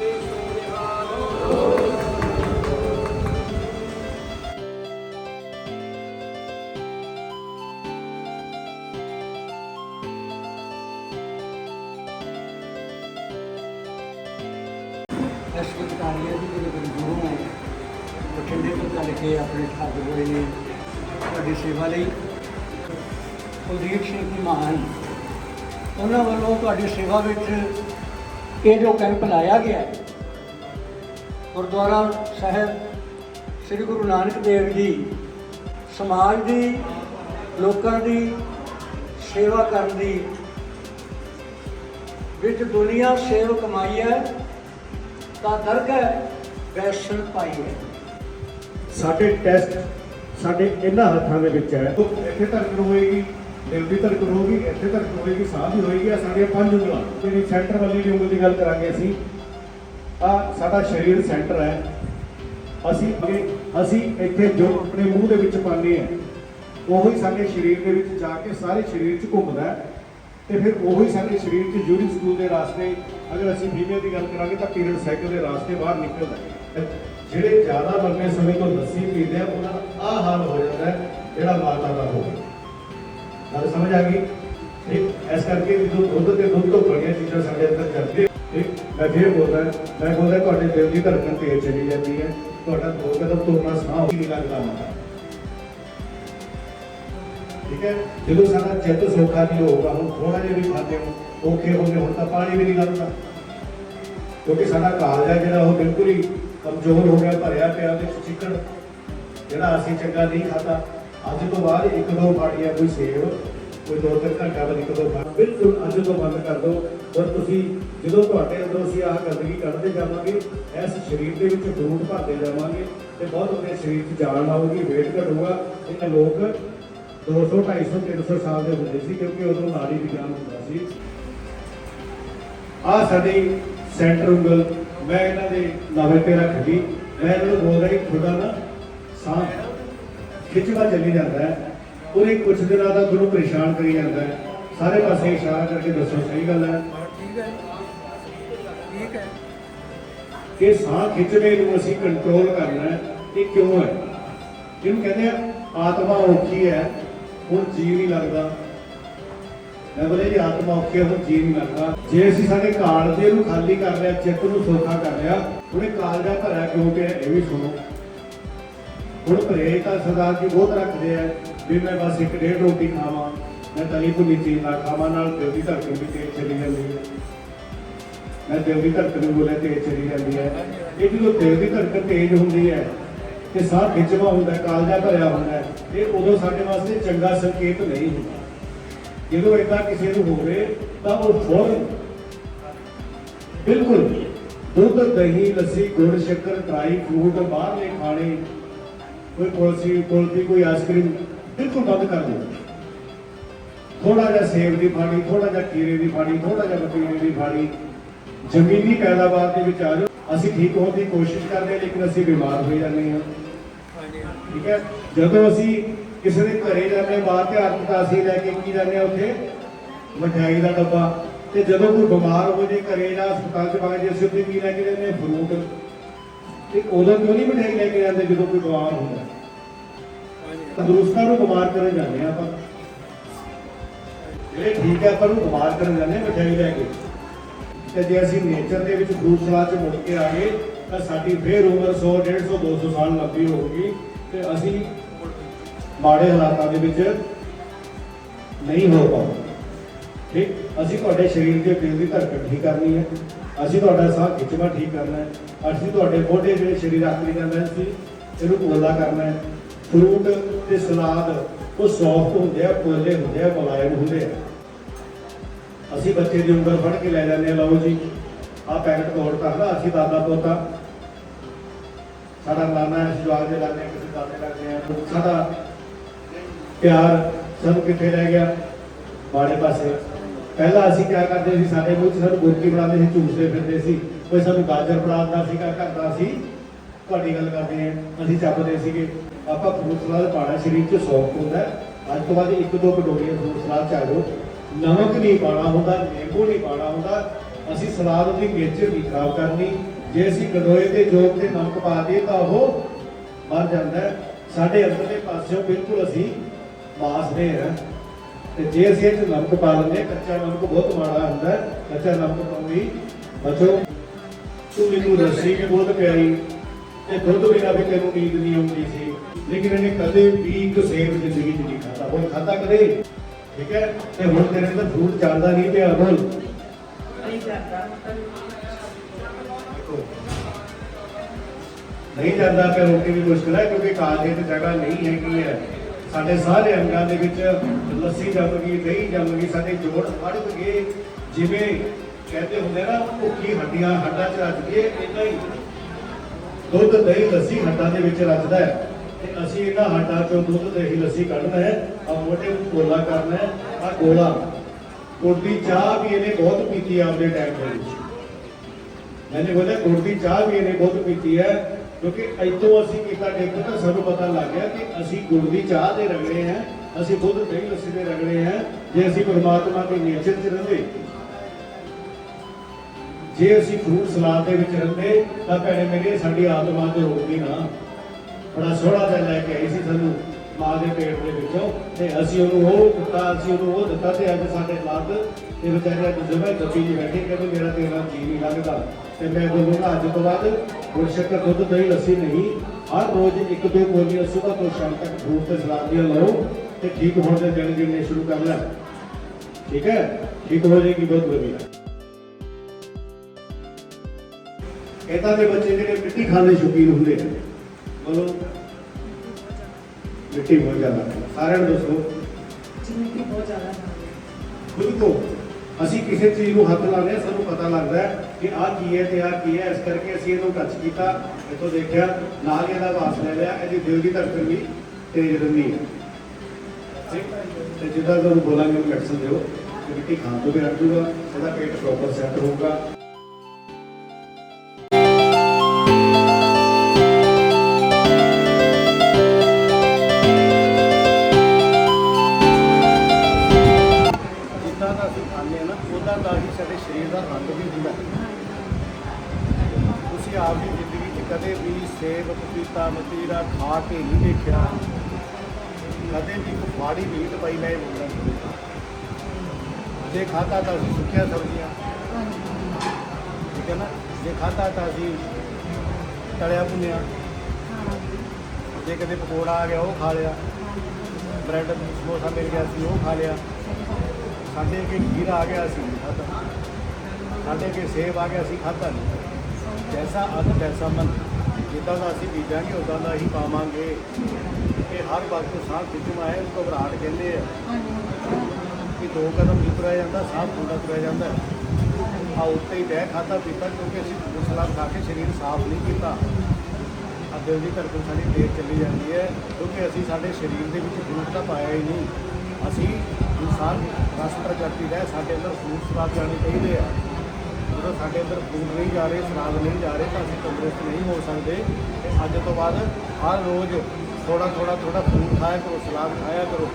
ਅਸ਼ਵਤਾਰੀਆ ਜੀ ਦੇ ਗੁਰੂ ਨੇ ਬਠਿੰਡੇ ਤੋਂ ਚੱਲ ਕੇ ਆਪਣੇ ਠਾਕੁਰ ਹੋਏ ਨੇ ਤੁਹਾਡੀ ਸੇਵਾ ਲਈ। ਕੁਲਦੀਪ ਸਿੰਘ ਮਾਨ ਉਹਨਾਂ ਵੱਲੋਂ ਤੁਹਾਡੀ ਸੇਵਾ ਵਿੱਚ ਇਹ ਜੋ ਕੈਂਪ ਲਾਇਆ ਗਿਆ ਹੈ ਗੁਰਦੁਆਰਾ ਸਾਹਿਬ ਸ੍ਰੀ ਗੁਰੂ ਨਾਨਕ ਦੇਵ ਜੀ ਸਮਾਜ ਦੀ ਲੋਕਾਂ ਦੀ ਸੇਵਾ ਕਰਨ ਦੀ ਵਿੱਚ ਦੁਨੀਆ ਸੇਵ ਕਮਾਈ ਹੈ ਤਾਂ ਦਰਗਾਹ ਵੈਸ਼ਨ ਪਾਈ ਹੈ। ਸਾਡੇ ਟੈਸਟ ਸਾਡੇ ਇਹਨਾਂ ਹੱਥਾਂ ਦੇ ਵਿੱਚ ਹੈ। ਉਹ ਇੱਥੇ ਧੜਕਣ ਹੋਏਗੀ। ਦਿਲ ਦੀ ਧੜਕਣ ਹੋਏਗੀ ਇੱਥੇ ਧੜਕਣ ਹੋਏਗੀ ਸਾਹ ਦੀ ਹੋਏਗੀ ਆ ਸਾਡੀਆਂ ਪੰਜ ਉਂਗਲਾਂ, ਜਿਹੜੀ ਸੈਂਟਰ ਵਾਲੀ ਦੀ ਉਂਗਲ ਦੀ ਗੱਲ ਕਰਾਂਗੇ ਅਸੀਂ। ਆ ਸਾਡਾ ਸਰੀਰ ਸੈਂਟਰ ਹੈ। ਅਸੀਂ ਅਸੀਂ ਇੱਥੇ ਜੋ ਆਪਣੇ ਮੂੰਹ ਦੇ ਵਿੱਚ ਪਾਉਂਦੇ ਆ ਉਹੀ ਸਾਡੇ ਸਰੀਰ ਦੇ ਵਿੱਚ ਜਾ ਕੇ ਸਾਰੇ ਸਰੀਰ 'ਚ ਘੁੰਮਦਾ ਹੈ। ਤੇ ਫਿਰ ਉਹੀ ਸਾਡੇ ਸਰੀਰ 'ਚ ਯੂਰਿਨ ਸਕੂਲ ਦੇ ਰਾਸਤੇ, ਅਗਰ ਅਸੀਂ ਫੀਮੇਲ ਦੀ ਗੱਲ ਕਰਾਂਗੇ ਤਾਂ ਪੀਰੀਅਡ ਸਾਈਕਲ ਦੇ ਰਾਸਤੇ ਬਾਹਰ ਨਿਕਲਦਾ ਹੈ। ਜਿਹੜੇ ਜ਼ਿਆਦਾ ਲੰਮੇ ਸਮੇਂ ਤੋਂ ਲੱਸੀ ਪੀਂਦੇ ਆ, ਉਹਨਾਂ ਦਾ ਆਹ ਹਾਲ ਹੋ ਜਾਂਦਾ ਹੈ, ਜਿਹੜਾ ਮਾਤਾ ਦਾ ਹੋ ਗੱਲ ਸਮਝ ਆ ਗਈ? ਠੀਕ ਇਸ ਕਰਕੇ ਜਦੋਂ ਦੁੱਧ ਤੇ ਦੁੱਧ ਤੋਂ ਬੜੀਆਂ ਚੀਜ਼ਾਂ ਸਾਡੇ ਅੰਦਰ ਜਾਂਦੇ ਠੀਕ ਮੈਂ ਫਿਰ ਬੋਲਦਾ, ਮੈਂ ਬੋਲਦਾ, ਤੁਹਾਡੇ ਦਿਲ ਦੀ ਧੜਕਣ ਤੇਜ਼ ਚਲੀ ਜਾਂਦੀ ਹੈ। ਤੁਹਾਡਾ ਦੋ ਕਦਮ ਤੁਰਨਾ ਸਾਹ ਹੀ ਨਹੀਂ ਲੱਗਦਾ ਮਾਤਾ ਠੀਕ ਹੈ? ਜਦੋਂ ਸਾਡਾ ਚਿੱਤ ਸੌਖਾ ਨਹੀਂ ਹੋਊਗਾ, ਹੁਣ ਥੋੜਾ ਜਿਹਾ ਵੀ ਖਾਂਦੇ ਹੋ, ਔਖੇ ਹੋ ਗਏ, ਹੁਣ ਤਾਂ ਪਾਣੀ ਵੀ ਨਹੀਂ ਲੱਗਦਾ ਕਿਉਂਕਿ ਸਾਡਾ ਕਾਲਜ ਹੈ ਜਿਹੜਾ ਉਹ ਬਿਲਕੁਲ ਹੀ ਕਮਜ਼ੋਰ ਹੋ ਗਿਆ, ਭਰਿਆ ਪਿਆ ਤੇ ਵਿੱਚ ਜਿਹੜਾ ਅਸੀਂ ਚੰਗਾ ਨਹੀਂ ਖਾਦਾ ਅੱਜ ਤੋਂ ਬਾਅਦ ਇੱਕ ਦੋ ਪਾੜੀਆਂ ਕੋਈ ਸੇਵ, ਕੋਈ ਦੋ ਤਿੰਨ ਘੰਟਾ ਬਾਅਦ ਇੱਕ ਦੋ ਖਾ ਬਿਲਕੁਲ ਅੱਜ ਤੋਂ ਬੰਦ ਕਰ ਦਿਓ। ਪਰ ਤੁਸੀਂ ਜਦੋਂ ਤੁਹਾਡੇ ਅੰਦਰੋਂ ਅਸੀਂ ਆਹ ਗੰਦਗੀ ਕੱਢਦੇ ਜਾਵਾਂਗੇ, ਇਸ ਸਰੀਰ ਦੇ ਵਿੱਚ ਫਰੂਟ ਭਰਦੇ ਜਾਵਾਂਗੇ ਤੇ ਬਹੁਤ ਉਹਦੇ ਸਰੀਰ 'ਚ ਜਾਨ ਆਊਗੀ, weight ਘਟੂਗਾ। ਇਹ ਲੋਕ 200 250 300 ਸਾਲ ਦੇ ਹੁੰਦੇ ਸੀ ਕਿਉਂਕਿ ਉਦੋਂ ਨਾੜੀ ਵਿਗਿਆਨ ਹੁੰਦਾ ਸੀ। ਆ ਸਾਡੀ ਸੈਂਟਰ ਉਂਗਲ, ਮੈਂ ਇਹਨਾਂ ਦੇ ਨਵੇਂ ਤੇ ਰੱਖ ਗਈ। ਮੈਂ ਇਹਨਾਂ ਨੂੰ ਬੋਲਦਾ ਕਿ ਤੁਹਾਡਾ ਨਾ ਸਾਹ ਖਿੱਚਵਾ ਚੱਲੀ ਜਾਂਦਾ ਹੈ। ਉਹਨੇ ਕੁਝ ਦਿਨਾਂ ਦਾ ਤੁਹਾਨੂੰ ਪਰੇਸ਼ਾਨ ਕਰੀ ਜਾਂਦਾ ਹੈ। ਸਾਰੇ ਪਾਸੇ ਇਸ਼ਾਰਾ ਕਰਕੇ ਦੱਸੋ, ਸਹੀ ਗੱਲ ਹੈ? ਠੀਕ ਹੈ ਠੀਕ ਹੈ ਕਿ ਸਾਹ ਖਿੱਚਵੇਂ ਨੂੰ ਅਸੀਂ ਕੰਟਰੋਲ ਕਰਨਾ ਹੈ ਇਹ ਕਿਉਂ ਹੈ? ਜਿਹਨੂੰ ਕਹਿੰਦੇ ਆ, ਆਤਮਾ ਔਖੀ ਹੈ, ਹੁਣ ਜੀ ਨਹੀਂ ਲੱਗਦਾ। ਮੈਂ ਬੋਲੇ ਜੀ, ਆਤਮਾ ਔਖੀ ਹੈ, ਹੁਣ ਜੀ ਨਹੀਂ ਲੱਗਦਾ। ਜੇ ਅਸੀਂ ਸਾਡੇ ਕਾਲ ਨੂੰ ਖਾਲੀ ਕਰ ਲਿਆ, ਚਿੱਤ ਨੂੰ ਸੌਖਾ ਕਰ ਲਿਆ, ਉਹਨੇ ਕਾਲ ਦਾ ਭਰਿਆ ਕਿਉਂ ਪਿਆ, ਇਹ ਵੀ ਸੁਣੋ। ਹੁਣ ਭਰੇ ਤਾਂ ਸਰਦਾਰ ਜੀ ਬਹੁਤ ਰੱਖਦੇ ਆ ਵੀ ਮੈਂ ਬਸ ਇੱਕ ਡੇਢ ਰੋਟੀ ਖਾਵਾਂ, ਮੈਂ ਤਲੀ ਭੁੰਨੀ ਚੀਜ਼ ਨਾ ਖਾਵਾਂ, ਨਾਲ ਦਿਲ ਦੀ ਧੜਕਣ ਵੀ ਤੇਜ਼ ਚਲੀ ਜਾਂਦੀ ਹੈ। ਮੈਂ ਦਿਲ ਦੀ ਧੜਕਣ ਵੀ ਬੋਲੇ ਤੇਜ਼ ਚਲੀ ਜਾਂਦੀ ਹੈ। ਇਹ ਜਦੋਂ ਦਿਲ ਦੀ ਧੜਕਣ ਤੇਜ਼ ਹੁੰਦੀ ਹੈ ਤੇ ਸਾਹ ਖਿੱਚਵਾ ਹੁੰਦਾ, ਕਾਲਜਾ ਭਰਿਆ ਹੁੰਦਾ ਇਹ ਉਦੋਂ ਸਾਡੇ ਵਾਸਤੇ ਚੰਗਾ ਸੰਕੇਤ ਨਹੀਂ ਹੁੰਦਾ। ਜਦੋਂ ਇਦਾਂ ਕਿਸੇ ਨੂੰ ਹੋਵੇ ਤਾਂ ਉਹ ਫੌਰਨ ਬਿਲਕੁਲ ਦੁੱਧ, ਦਹੀਂ, ਲੱਸੀ, ਗੁੜ, ਸ਼ੱਕਰ ਡਰਾਈ ਫਰੂਟ, ਬਾਹਰਲੇ ਖਾਣੇ ਕੋਈ ਕੁਲਸੀ ਕੁਲਫੀ ਕੋਈ ਆਈਸਕ੍ਰੀਮ ਬਿਲਕੁਲ ਬੰਦ ਕਰ ਦਿਓ। ਥੋੜਾ ਜਿਹਾ ਸੇਬ ਦੀ ਫਾੜੀ ਥੋੜਾ ਜਿਹਾ ਕੀਰੇ ਦੀ ਫਾੜੀ ਥੋੜਾ ਜਿਹਾ ਬਤੀਰੇ ਦੀ ਫਾੜੀ ਜ਼ਮੀਨੀ ਪੈਦਾਵਾਰ ਦੇ ਵਿੱਚ ਆ ਜਾਓ। ਅਸੀਂ ਠੀਕ ਹੋਣ ਦੀ ਕੋਸ਼ਿਸ਼ ਕਰਦੇ ਹਾਂ ਲੇਕਿਨ ਅਸੀਂ ਬਿਮਾਰ ਹੋ ਜਾਂਦੇ ਹਾਂ। ਠੀਕ ਹੈ? ਜਦੋਂ ਅਸੀਂ ਕਿਸੇ ਦੇ ਘਰੇ ਜਾਂਦੇ ਹਾਂ ਬਾਹਰ ਤੇ ਹਸਪਤਾਲ ਅਸੀਂ ਲੈ ਕੇ ਕੀ ਜਾਂਦੇ ਹਾਂ ਉੱਥੇ? ਮਠਿਆਈ ਦਾ ਡੱਬਾ। ਤੇ ਜਦੋਂ ਕੋਈ ਬਿਮਾਰ ਹੋ ਜੇ ਘਰੇ ਜਾਂ ਹਸਪਤਾਲ 'ਚ ਬਾਹਰ ਜੇ ਅਸੀਂ ਉੱਥੇ ਕੀ ਲੈ ਕੇ ਜਾਂਦੇ ਫਰੂਟ। ਤੇ ਉਦੋਂ ਕਿਉਂ ਨਹੀਂ ਮਠਿਆਈ ਲੈ ਕੇ ਜਾਂਦੇ ਜਦੋਂ ਕੋਈ ਬਿਮਾਰ ਹੁੰਦਾ? ਤੰਦਰੁਸਤਾਂ ਨੂੰ ਬਿਮਾਰ ਕਰਨ ਜਾਂਦੇ ਹਾਂ ਆਪਾਂ। ਜਿਹੜੇ ਠੀਕ ਹੈ ਆਪਾਂ ਨੂੰ ਬਿਮਾਰ ਕਰਨ ਜਾਂਦੇ ਹਾਂ ਮਠਿਆਈ ਲੈ ਕੇ। ਤੇ ਜੇ ਅਸੀਂ ਨੇਚਰ ਦੇ ਵਿੱਚ ਫਰੂਟ 'ਚ ਮੁੜ ਕੇ ਆ ਗਏ, ਤਾਂ ਸਾਡੀ ਫੇਰ ਉਮਰ 100 150 200 ਸਾਲ ਲੰਬੀ ਹੋਊਗੀ ਤੇ ਅਸੀਂ ਮਾੜੇ ਹਾਲਾਤਾਂ ਦੇ ਵਿੱਚ ਨਹੀਂ ਹੋ ਪਾਉਂਦੇ। ਠੀਕ? ਅਸੀਂ ਤੁਹਾਡੇ ਸਰੀਰ ਦੇ ਦਿਲ ਦੀ ਧੜਕਣ ਠੀਕ ਕਰਨੀ ਹੈ। ਅਸੀਂ ਤੁਹਾਡਾ ਸਾਹ ਖਿੱਚਵਾ ਠੀਕ ਕਰਨਾ ਹੈ। ਅਸੀਂ ਤੁਹਾਡੇ ਮੋਢੇ ਜਿਹੜੇ ਸਰੀਰ ਆਕਰੀ ਜਾਂਦਾ ਸੀ, ਇਹਨੂੰ ਪੋਲਾ ਕਰਨਾ ਹੈ। ਫਰੂਟ ਤੇ ਸਲਾਦ, ਉਹ ਸੌਫਟ ਹੁੰਦੇ ਆ ਪੋਲੇ ਹੁੰਦੇ ਆ, ਮੁਲਾਇਮ ਹੁੰਦੇ ਆ। ਅਸੀਂ ਬੱਚੇ ਦੀ ਉਂਗਲ ਫੜ ਕੇ ਲੈ ਜਾਂਦੇ ਆ, ਲਓ ਜੀ, ਆਹ ਪੈਕਟ ਤੋੜ ਕਰਦਾ ਅਸੀਂ ਦਾਦਾ ਪੋਤਾ। ਸਾਡਾ ਨਾਨਾ ਹੈ ਜਵਾਲ ਦੇ ਲਾਣੇ ਕਿਸੇ ਦਾਦੇ ਲੱਗਦੇ ਆ। ਸਾਡਾ ਪਿਆਰ ਸਾਨੂੰ ਕਿੱਥੇ ਰਹਿ ਗਿਆ। ਮਾੜੇ ਪਾਸੇ ਪਹਿਲਾਂ ਅਸੀਂ ਕਿਆ ਕਰਦੇ ਸੀ, ਸਾਡੇ ਮੂੰਹ ਸਾਨੂੰ ਗੁਰਕੀ ਬਣਾਉਂਦੇ ਸੀ ਝੂਸਦੇ ਫਿਰਦੇ ਸੀ, ਕੋਈ ਸਾਨੂੰ ਗਾਜਰ ਬਣਾਉਂਦਾ ਸੀਗਾ ਕਰਦਾ ਸੀ? ਤੁਹਾਡੀ ਗੱਲ ਕਰਦੇ ਹਾਂ, ਅਸੀਂ ਚੱਪਦੇ ਸੀਗੇ। ਆਪਾਂ ਫਰੂਟ ਸਲਾਦ ਪਾਣਾ ਸਰੀਰ 'ਚ ਸੌਖ ਹੁੰਦਾ ਅੱਜ ਤੋਂ ਬਾਅਦ ਇੱਕ ਦੋ ਕਟੋਰੀਆਂ ਫਰੂਟ ਸਲਾਦ ਚ ਆ ਨਮਕ ਨਹੀਂ ਪਾਣਾ ਹੁੰਦਾ, ਨਿੰਬੂ ਨਹੀਂ ਪਾਣਾ ਹੁੰਦਾ। ਅਸੀਂ ਸਲਾਦ ਦੀ ਮਿਰਚ ਵੀ ਖਰਾਬ ਕਰਨੀ। ਜੇ ਅਸੀਂ ਗੰਡੋਏ ਤੇ ਜੋਗ ਤੇ ਨਮਕ ਪਾ ਦਈਏ ਤਾਂ ਉਹ ਮਰ ਜਾਂਦਾ ਸਾਡੇ ਅੰਦਰਲੇ ਪਾਸਿਓਂ ਬਿਲਕੁਲ ਅਸੀਂ ਮਾਸ ਦੇ ਹਾਂ ਤੇ ਜੇ ਅਸੀਂ ਇਹ ਨਮਕ ਪਾ ਲੈਂਦੇ ਕੱਚਾ ਨਮਕ ਬਹੁਤ ਮਾੜਾ ਹੁੰਦਾ ਹੈ ਕੱਚਾ ਨਮਕ ਵੀ ਬਚੋ ਤੂੰ ਮੈਨੂੰ ਰੱਸੀ ਵੀ ਬਹੁਤ ਪਿਆਰੀ ਤੇ ਦੁੱਧ ਬਿਨਾ ਵੀ ਤੈਨੂੰ ਨੀਂਦ ਨਹੀਂ ਆਉਂਦੀ ਸੀ। ਲੇਕਿਨ ਇਹਨੇ ਕਦੇ ਵੀ ਇੱਕ ਸੇਬ ਜ਼ਿੰਦਗੀ 'ਚ ਨਹੀਂ ਖਾਧਾ। ਉਹ ਖਾਧਾ ਕਦੇ? ਠੀਕ ਹੈ? ਤੇ ਹੁਣ ਤੇਰੇ ਅੰਦਰ ਫੂਡ ਚੱਲਦਾ ਨਹੀਂ ਪਿਆ ਬੋਲ। ਨਹੀਂ ਜਾਂਦਾ। ਨਹੀਂ ਜਾਂਦਾ ਕਿ ਰੋਟੀ ਵੀ ਮੁਸ਼ਕਲ ਹੈ ਕਿਉਂਕਿ ਕਾਲਜੇ ਤੇ ਜਗ੍ਹਾ ਨਹੀਂ ਹੈਗੀ ਹੈ। ਸਾਡੇ ਸਾਰੇ ਅੰਗਾਂ ਦੇ ਵਿੱਚ ਲੱਸੀ ਜੰਮ ਗਈ ਦਹੀਂ ਜੰਮ ਗਈ ਸਾਡੇ ਜੋੜ ਅੜ ਗਏ ਜਿਵੇਂ ਕਹਿੰਦੇ ਹੁੰਦੇ ਨਾ, ਭੁੱਖੀ ਹੱਡੀਆਂ ਹੱਡਾਂ 'ਚ ਰੱਜ ਗਏ ਇਦਾਂ ਹੀ ਦੁੱਧ, ਦਹੀਂ, ਲੱਸੀ ਹੱਡਾਂ ਦੇ ਵਿੱਚ ਰੱਜਦਾ ਹੈ। ਤੇ ਅਸੀਂ ਇਹਨਾਂ ਹੱਡਾਂ 'ਚੋਂ ਦੁੱਧ, ਦਹੀਂ, ਲੱਸੀ ਕੱਢਣਾ ਹੈ ਆ ਮੋਢੇ ਨੂੰ ਗੋਲਾ ਕਰਨਾ ਹੈ ਆ ਗੋਲਾ ਕੋਟੀ ਚਾਹ ਵੀ ਇਹਨੇ ਬਹੁਤ ਪੀਤੀ ਆਪਦੇ ਟਾਈਮ ਦੇ ਵਿੱਚ। ਮੈਨੇ ਬੋਲਿਆ ਕੋਟੀ ਚਾਹ ਵੀ ਇਹਨੇ ਬਹੁਤ ਪੀਤੀ ਹੈ। ਕਿਉਂਕਿ ਇਤੋਂ ਅਸੀਂ ਕੀਤਾ ਟੇਕ ਤਾਂ ਸਾਨੂੰ ਪਤਾ ਲੱਗ ਗਿਆ ਕਿ ਅਸੀਂ ਗੁੜ ਦੀ ਚਾਹ ਦੇ ਰਗੜੇ ਹਾਂ, ਅਸੀਂ ਖੁਦ ਦਹੀਂ ਲੱਸੀ ਦੇ ਰਗੜੇ ਹਾਂ, ਜੇ ਅਸੀਂ ਪਰਮਾਤਮਾ ਦੇ ਨੇਚਰ 'ਚ ਰਹਿੰਦੇ ਜੇ ਅਸੀਂ ਫਰੂਟ ਸਲਾਦ ਦੇ ਵਿੱਚ ਰਹਿੰਦੇ ਤਾਂ ਭੈਣੇ ਮੇਰੇ, ਸਾਡੀ ਆਤਮਾ ਤੇ ਰੋਕਦੀ ਨਾ। ਬੜਾ ਸੋਹਣਾ ਜਿਹਾ ਲੈ ਕੇ ਆਈ ਸੀ ਸਾਨੂੰ ਮਾਂ ਦੇ ਪੇਟ ਦੇ ਵਿੱਚੋਂ, ਤੇ ਅਸੀਂ ਉਹਨੂੰ ਉਹ ਦਿੱਤਾ, ਅਸੀਂ ਉਹਨੂੰ ਉਹ ਦਿੱਤਾ ਤੇ ਅੱਜ ਸਾਡੇ ਲੱਗ ਤੇ ਵਿਚਾਰੇ ਅੱਜ ਗੱਪੀ ਜੀ ਬੈਠੇ, ਕਹਿੰਦੇ ਮੇਰਾ ਤੇਰਾ ਜੀ ਨਹੀਂ ਲੱਗਦਾ। ਮੈਂ ਬੋਲੂੰਗਾ ਅੱਜ ਤੋਂ ਬਾਅਦ ਗੁੜ ਸ਼ੱਕਰ ਦੁੱਧ ਦਹੀਂ ਲੱਸੀ ਨਹੀਂ। ਹਰ ਰੋਜ਼ ਇੱਕ ਦੋ ਗੋਲੀਆਂ ਸਵੇਰ ਤੋਂ ਸ਼ਾਮ ਤੱਕ ਫਰੂਟ ਤੇ ਸਲਾਦ ਦੀਆਂ ਲਓ ਤੇ ਠੀਕ ਹੋਣ ਦੇ ਦਿਨ ਗਿਣਨੇ ਸ਼ੁਰੂ ਕਰ ਲੈ। ਠੀਕ ਹੈ? ਠੀਕ ਹੋ ਜਾਏਗੀ ਬਹੁਤ ਵਧੀਆ। ਇਦਾਂ ਦੇ ਬੱਚੇ ਜਿਹੜੇ ਮਿੱਟੀ ਖਾਣ ਦੇ ਸ਼ੌਕੀਨ ਹੁੰਦੇ ਆ ਬੋਲੋ। ਮਿੱਟੀ ਬਹੁਤ ਜ਼ਿਆਦਾ ਸਾਰਿਆਂ ਨੂੰ ਦੱਸੋ। ਜਿੰਨੀ ਬਹੁਤ ਜ਼ਿਆਦਾ ਖਾਂਦੇ ਖੁਦ ਤੋਂ ਅਸੀਂ ਕਿਸੇ ਚੀਜ਼ ਨੂੰ ਹੱਥ ਲਾਉਂਦੇ ਹਾਂ ਸਾਨੂੰ ਪਤਾ ਲੱਗਦਾ ਹੈ। ਕਿ ਆਹ ਕੀ ਹੈ ਤੇ ਆਹ ਕੀ ਹੈ, ਇਸ ਕਰਕੇ ਅਸੀਂ ਇਹਨੂੰ ਟੱਚ ਕੀਤਾ, ਇੱਥੋਂ ਦੇਖਿਆ, ਨਾਲ ਹੀ ਇਹਦਾ ਵਾਸ ਲੈ ਲਿਆ, ਇਹਦੀ ਦਿਲ ਦੀ ਧੜਕਣ ਵੀ ਤੇਜ਼ ਰਹਿੰਦੀ ਹੈ। ਠੀਕ ਤੇ ਜਿੱਦਾਂ ਤੁਹਾਨੂੰ ਬੋਲਾਂਗੇ ਮੈਡੀਸਨ ਦਿਓ, ਤੇ ਮਿੱਟੀ ਖਾਣ ਤੋਂ ਵੀ ਰੱਖ ਜੂਗਾ, ਇਹਦਾ ਪੇਟ ਪ੍ਰੋਪਰ ਸੈੱਟ ਹੋਊਗਾ ਸੇਬ ਪਪੀਤਾ ਮਤੀਰਾ ਖਾ ਕੇ ਨਹੀਂ ਦੇਖਿਆ। ਕਦੇ ਵੀ ਫਾੜੀ ਮੀਟ ਪਈ ਲੈ ਮੁੰਡਾ ਜੇ ਖਾਤਾ ਤਾਂ ਅਸੀਂ ਸੁੱਕੀਆਂ ਸਬਜ਼ੀਆਂ। ਠੀਕ ਹੈ ਨਾ? ਜੇ ਖਾਤਾ ਤਾਂ ਅਸੀਂ ਤਲਿਆ ਭੁੰਨਿਆ। ਜੇ ਕਦੇ ਪਕੌੜਾ ਆ ਗਿਆ, ਉਹ ਖਾ ਲਿਆ। ਬ੍ਰੈਡ, ਸਮੋਸਾ ਮਿਲ ਗਿਆ ਸੀ, ਉਹ ਖਾ ਲਿਆ। ਸਾਡੇ ਕੇ ਖੀਰਾ ਆ ਗਿਆ ਸੀ, ਖਾਧਾ। ਸਾਡੇ ਕੇ ਸੇਬ ਆ ਗਿਆ ਸੀ, ਖਾਧਾ ਨਹੀਂ। ਜੈਸਾ ਅੰਨ ਤੈਸਾ ਮਨ ਜਿੱਦਾਂ ਦਾ ਅਸੀਂ ਬੀਜਾਂਗੇ, ਉਦਾਂ ਦਾ ਹੀ ਪਾਵਾਂਗੇ। ਇਹ ਹਰ ਵਕਤ ਸਾਹ ਖਿੱਚਣਾ ਹੈ ਉਹ ਘਬਰਾਹਟ ਕਹਿੰਦੇ ਆ ਕਿ ਦੋ ਕਦਮ ਵੀ ਤੁਰਿਆ ਜਾਂਦਾ ਸਾਹ ਥੋੜਾ ਤੁਰਿਆ ਜਾਂਦਾ। ਆ ਉੱਤੇ ਹੀ ਬਹਿ ਖਾਧਾ ਪੀਤਾ, ਕਿਉਂਕਿ ਅਸੀਂ ਮਸਲਾ ਖਾ ਕੇ ਸਰੀਰ ਸਾਫ਼ ਨਹੀਂ ਕੀਤਾ। ਆ ਦਿਲ ਦੀ ਧੜਕਣ ਸਾਡੀ ਤੇਜ਼ ਚੱਲੀ ਜਾਂਦੀ ਹੈ, ਕਿਉਂਕਿ ਅਸੀਂ ਸਾਡੇ ਸਰੀਰ ਦੇ ਵਿੱਚ ਫਰੂਟ ਤਾਂ ਪਾਇਆ ਹੀ ਨਹੀਂ। ਅਸੀਂ ਇਨਸਾਨ ਰਸ ਪ੍ਰਗਤੀ ਦਾ ਸਾਡੇ ਅੰਦਰ ਫਰੂਟ ਸਵਾਦ ਜਾਣੇ ਚਾਹੀਦੇ ਆ। ਜਦੋਂ ਸਾਡੇ ਅੰਦਰ ਫੂਡ ਨਹੀਂ ਜਾ ਰਹੇ ਸਵਾਦ ਨਹੀਂ ਜਾ ਰਹੇ, ਤਾਂ ਅਸੀਂ ਤੰਦਰੁਸਤ ਨਹੀਂ ਹੋ ਸਕਦੇ। ਤੇ ਅੱਜ ਤੋਂ ਬਾਅਦ ਹਰ ਰੋਜ਼ ਥੋੜਾ ਥੋੜਾ ਥੋੜਾ ਫੂਡ ਖਾਇਆ ਕਰੋ ਸਲਾਦ ਖਾਇਆ ਕਰੋ,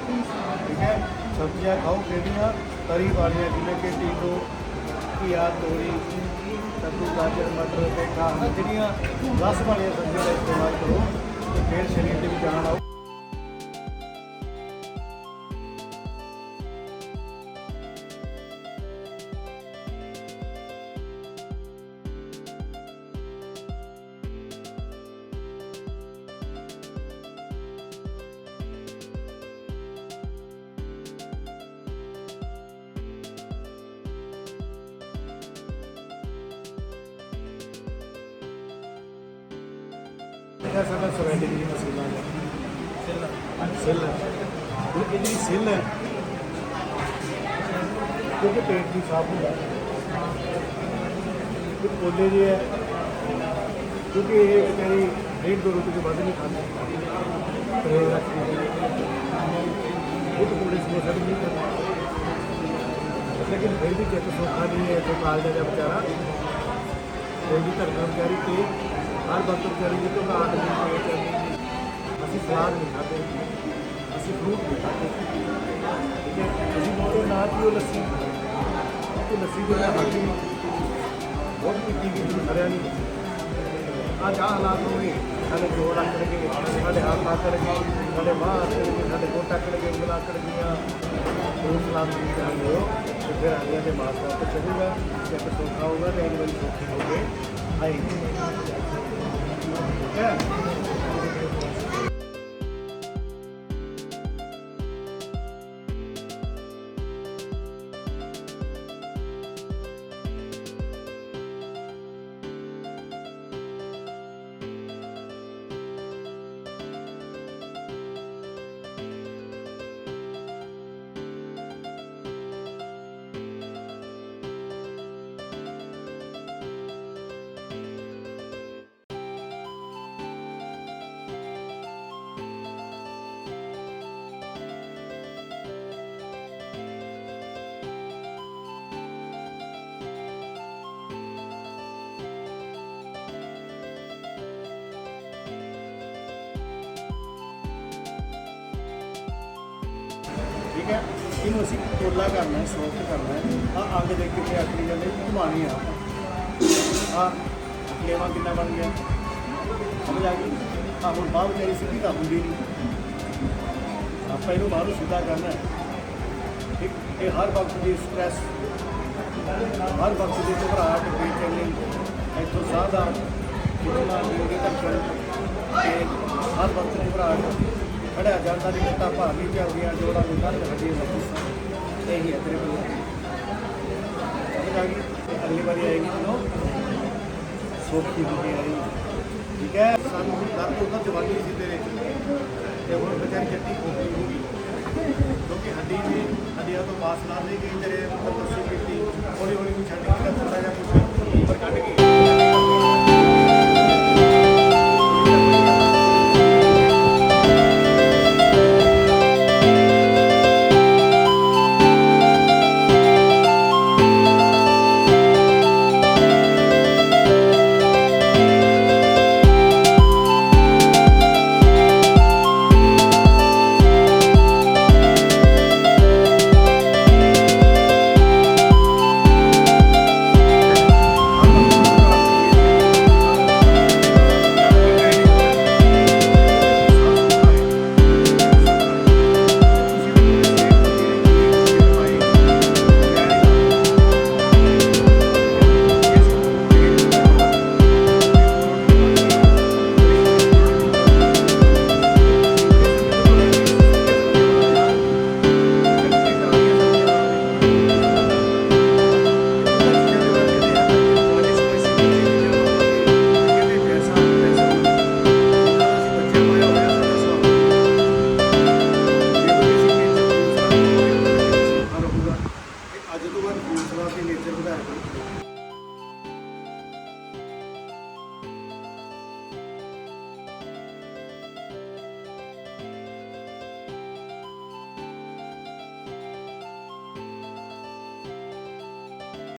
ਠੀਕ ਹੈ? ਸਬਜ਼ੀਆਂ ਖਾਓ, ਕਿਹੜੀਆਂ? ਤਰੀ ਵਾਲੀਆਂ, ਜਿਵੇਂ ਕਿ ਟੀਕੋ ਘੀਆ, ਤੋਰੀ, ਕੱਦੂ, ਗਾਜਰ, ਮਟਰ, ਪੇਠਾ ਜਿਹੜੀਆਂ ਰਸ ਵਾਲੀਆਂ ਸਬਜ਼ੀਆਂ ਦਾ ਇਸਤੇਮਾਲ ਕਰੋ, ਤੇ ਫਿਰ ਸਰੀਰ ਦੇ ਵਿੱਚ ਜਾਨ ਆਓ। ਇਹ ਸਾਡਾ ਸਵੈਟਿਕ ਜੀ ਮਸਲਾ ਹੈ ਸਿੱਲ ਸਿੱਲ ਉਹ ਇਹ ਜਿਹੜੀ ਸਿੱਲ ਹੈ ਕਿਉਂਕਿ ਪੇਟ ਦੀ ਸਾਫ਼ ਹੁੰਦਾ ਇਹ ਪੋਲੇ ਜੀ ਹੈ ਕਿਉਂਕਿ ਇਹ ਵਿਚਾਰੀ ਡੇਢ ਦੋ ਰੋਟੀ ਤੋਂ ਵੱਧ ਨਹੀਂ ਖਾਂਦੀ ਤੇ ਉਹ ਤਾਂ ਕੋਲੇ ਸਮੋਸਾ ਵੀ ਨਹੀਂ ਕਰਦਾ ਲੇਕਿਨ ਫਿਰ ਵੀ ਚਿੱਤ ਸੌਖਾ ਨਹੀਂ ਹੈ ਜੋ ਕਾਲਜਾ ਦਾ ਵਿਚਾਰਾ ਦਿਲ ਦੀ ਧੜਕਣ ਵਿਚਾਰੀ ਤੇ ਹਰ ਵਕਤ ਵਿਚਾਰੀ ਜੀ ਤੋਂ ਆਟ ਨਹੀਂ ਪਏ ਅਸੀਂ ਸਲਾਦ ਨਹੀਂ ਖਾਦੇ ਅਸੀਂ ਫਰੂਟ ਨਹੀਂ ਖਾਦੇ। ਠੀਕ ਹੈ? ਅਸੀਂ ਬੋਲੇ ਨਾ ਪੀਓ ਲੱਸੀ ਕਿ ਲੱਸੀ ਦੇ ਨਾਲ ਹੱਡੀ ਕੀਤੀ ਗਈ ਹਰਿਆ ਨਹੀਂ। ਅੱਜ ਆਹ ਹਾਲਾਤ ਹੋ ਗਏ। ਸਾਡੇ ਜੋੜ ਆਕੜ ਗਏ ਸਾਡੇ ਹੱਥ ਆਕੜ ਗਏ ਸਾਡੇ ਬਾਹ ਆਕੜ ਗਏ ਸਾਡੇ ਗੋਟ ਆਕੜ ਗਏ ਉਂਗਲਾਂ ਆਕੜ ਗਈਆਂ ਉਹ ਸਲਾਮ ਦੀ ਕਰਾਂਗੇ ਤੇ ਫਿਰ ਆਗਿਆ ਦੇ ਮਾਸ ਤੇ ਚੱਲੂਗਾ। ਤੇ ਫਿਰ ਸੌਖਾ ਹੋਊਗਾ ਤੇ ਇੱਕ ਵਾਰੀ ਸੌਖੀ ਹੋ ਕੇ ਆਏਗੀ ਠੀਕ ਠੀਕ ਹੈ। ਇਹਨੂੰ ਅਸੀਂ ਟੋਲਾ ਕਰਨਾ ਹੈ ਸੌਫਟ ਕਰਨਾ ਹੈ। ਆ ਅੱਗ ਦੇ ਕੇ ਆਖਰੀ ਜਾਂਦੇ ਘੁਮਾਣੀ ਆ ਆ ਲੇਵਾ ਕਿੰਨਾ ਬਣ ਗਿਆ ਸਮਝ ਆ ਗਈ? ਆ ਹੁਣ ਬਾਹਰ ਤੇਰੀ ਸਿੱਧੀ ਤਾਂ ਹੁੰਦੀ ਨਹੀਂ। ਆਪਾਂ ਇਹਨੂੰ ਬਾਹਰੋਂ ਸਿੱਧਾ ਕਰਨਾ ਹੈ। ਠੀਕ? ਇਹ ਹਰ ਵਕਤ ਦੀ ਸਟ੍ਰੈਸ ਹਰ ਵਕਤ ਦੀ ਘਬਰਾਹਟ ਬੇਚੈਨੀ ਇੱਥੋਂ ਸਾਹ ਦਾ ਕਿੰਨਾ ਦੇ ਧੜਕਣ ਤੇ ਹਰ ਵਕਤ ਦੀ ਘਬਰਾਹਟ। ਖੜਿਆ ਜਾਂਦਾ ਨਹੀਂ ਲੱਤਾਂ ਭਾਰ ਨਹੀਂ ਚੱਲਦੀਆਂ ਜੋੜਾਂ ਨੂੰ ਦਰਦ ਹੱਡੀ ਲੱਗੀ ਇਹੀ ਹੈ ਤੇਰੇ ਕੋਲ। ਸਮਝ ਆ ਗਈ? ਅਗਲੀ ਵਾਰੀ ਆਏਗੀ ਜਦੋਂ ਸੋਖੀ ਹੋ ਕੇ ਆਏਗੀ। ਠੀਕ ਹੈ? ਸਾਨੂੰ ਹੁਣ ਦਰਦ ਉਹਦਾ ਜਵਾਨੀ ਸੀ ਤੇਰੇ। ਤੇ ਹੁਣ ਵਿਚਾਰੀ ਜੱਟੀ ਖੋਖੀ ਹੋ ਗਈ ਕਿਉਂਕਿ ਹੱਡੀ ਨੇ ਹੱਡੀਆਂ ਤੋਂ ਪਾਸ ਨਾ ਦੇ ਗਈ ਤੇਰੇ ਮਤਲਬ ਕੀਤੀ। ਹੌਲੀ ਹੌਲੀ ਨੂੰ ਛੱਡ ਕੇ ਥੋੜਾ ਜਿਹਾ ਕੁਝ